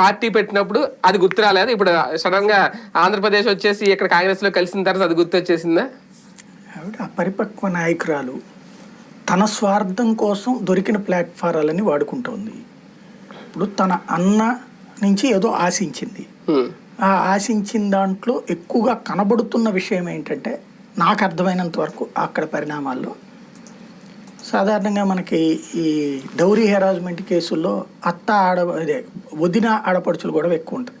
Party పెట్టినప్పుడు అది గుర్తు రాలేదు? ఇప్పుడు సడన్గా ఆంధ్రప్రదేశ్ వచ్చేసి ఇక్కడ కాంగ్రెస్లో కలిసిన తర్వాత అది గుర్తు వచ్చేసిందా ఆవిడ అపరిపక్వ నాయకురాలు. తన స్వార్థం కోసం దొరికిన ప్లాట్ఫారాలని వాడుకుంటోంది. ఇప్పుడు తన అన్న నుంచి ఏదో ఆశించింది. ఆ ఆశించిన దాంట్లో ఎక్కువగా కనబడుతున్న విషయం ఏంటంటే నాకు అర్థమైనంత వరకు అక్కడ పరిణామాల్లో సాధారణంగా మనకి ఈ డౌరీ హెరాస్మెంట్ కేసుల్లో అత్త ఆడ అదే వదిన ఆడపడుచులు కూడా ఎక్కువ ఉంటాయి.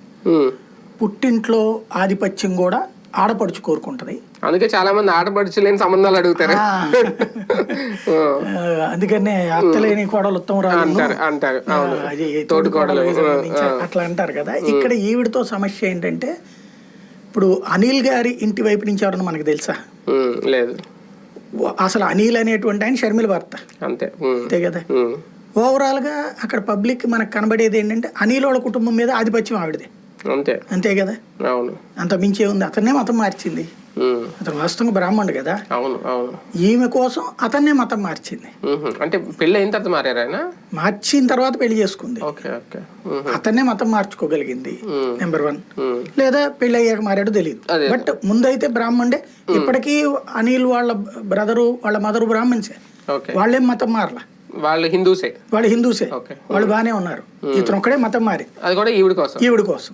పుట్టింట్లో ఆధిపత్యం కూడా ఆడపడుచు కోరుకుంటది. అందుకే చాలా మంది ఆడపడుచు లేని సంబంధాలు అడుగుతారు అందుకనే అత్తలేని కోడలు ఉత్తమ అంటారు అంటారు. అది తోటి కోడలు. అట్లా అంటారు కదా. ఇక్కడ ఈవిడతో సమస్య ఏంటంటే ఇప్పుడు అనిల్ గారి ఇంటి వైపు నుంచి ఎవరన్నా మనకు తెలుసా. లేదు. అసలు అనిల్ అనేటువంటి ఆయన షర్మిల భర్త. అంతే. అంతే కదా? హ్మ్. ఓవరాల్గా అక్కడ పబ్లిక్ మనకు కనబడేది ఏంటంటే అనిల్ వాళ్ళ కుటుంబం మీద ఆధిపత్యం ఆవిడదే. అంతే. అంతే కదా? అవును. అంత మించి ఉంది అతన్నే మతం మార్చింది. అతను వాస్తవంగా బ్రాహ్మణుడు కదా? అవును అవును. ఈమె కోసం అతన్నే మతం మార్చింది. అంటే పెళ్ళి అయిన తర్వాత మారారు ఆయన? మార్చిన తర్వాత పెళ్ళి చేసుకుంది. Okay okay. అతన్నే మతం మార్చుకోగలిగింది. Number one. లేదా పెళ్ళి అయ్యాక మారాడో తెలియదు. బట్ ముందైతే బ్రాహ్మణుడే ఇప్పటికీ అనిల్ వాళ్ళ బ్రదరు వాళ్ళ మదరు బ్రాహ్మణ్సే వాళ్ళేం మతం మారలా? వాళ్ళు హిందూసే వాళ్ళు హిందూసే వాళ్ళు బాగానే ఉన్నారు ఇతను ఒక్కడే మతం మారి అది కూడా ఈవిడ కోసం ఈవిడ కోసం.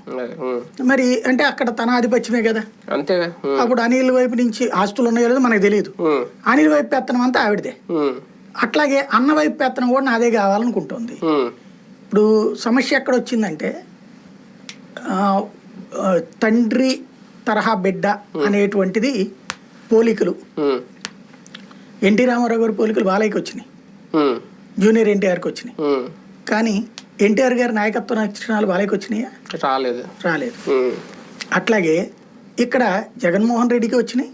మరి అంటే అక్కడ తన ఆధిపత్యమే కదా అంతేగా మ్మ్. అప్పుడు అనిల్ వైపు నుంచి ఆస్తులు ఉన్నాయో లేదో మనకు తెలియదు. అనిల్ వైపు పెత్తనం అంతా ఆవిడదే. అట్లాగే అన్న వైపు పెత్తనం కూడా నాదే కావాలనుకుంటుంది. ఇప్పుడు సమస్య ఎక్కడ వచ్చిందంటే తండ్రి తరహా బిడ్డ అనేటువంటిది పోలికలు. ఎన్టీ రామారావు గారి పోలికలు బాలయ్యకి వచ్చినాయి. జూనియర్ ఎన్టీఆర్కి వచ్చినాయి. మ్మ్. కానీ ఎన్టీఆర్ గారి నాయకత్వ లక్షణాలు బాలయ్యకి వచ్చినాయా? రాలేదు. రాలేదు. మ్మ్. అట్లాగే ఇక్కడ జగన్మోహన్ రెడ్డికి వచ్చినాయి.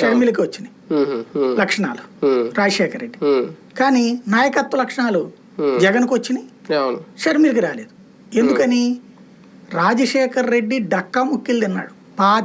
షర్మిలకి వచ్చినాయి. లక్షణాలు. రాజశేఖర రెడ్డి. కానీ నాయకత్వ లక్షణాలు Hmm. జగన్కి వచ్చినాయి షర్మిలకి రాలేదు. ఎందుకని? రాజశేఖర్ రెడ్డి డక్కా ముక్కిలు తిన్నాడు. పాతి